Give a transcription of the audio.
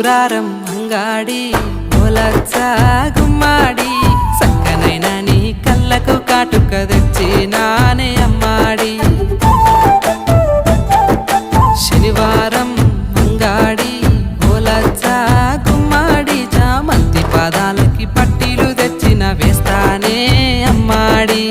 ఊరారం అంగాడి ఓలచ్చ గుమ్మాడి సక్కనైన నీ కళ్ళకు కాటుక తెచ్చి నానే అమ్మాడి. శనివారం అంగాడి ఓలచ్చ గుమ్మాడి చామంతి పాదాలకి పట్టీలు తెచ్చిన వేస్తానే అమ్మాడి.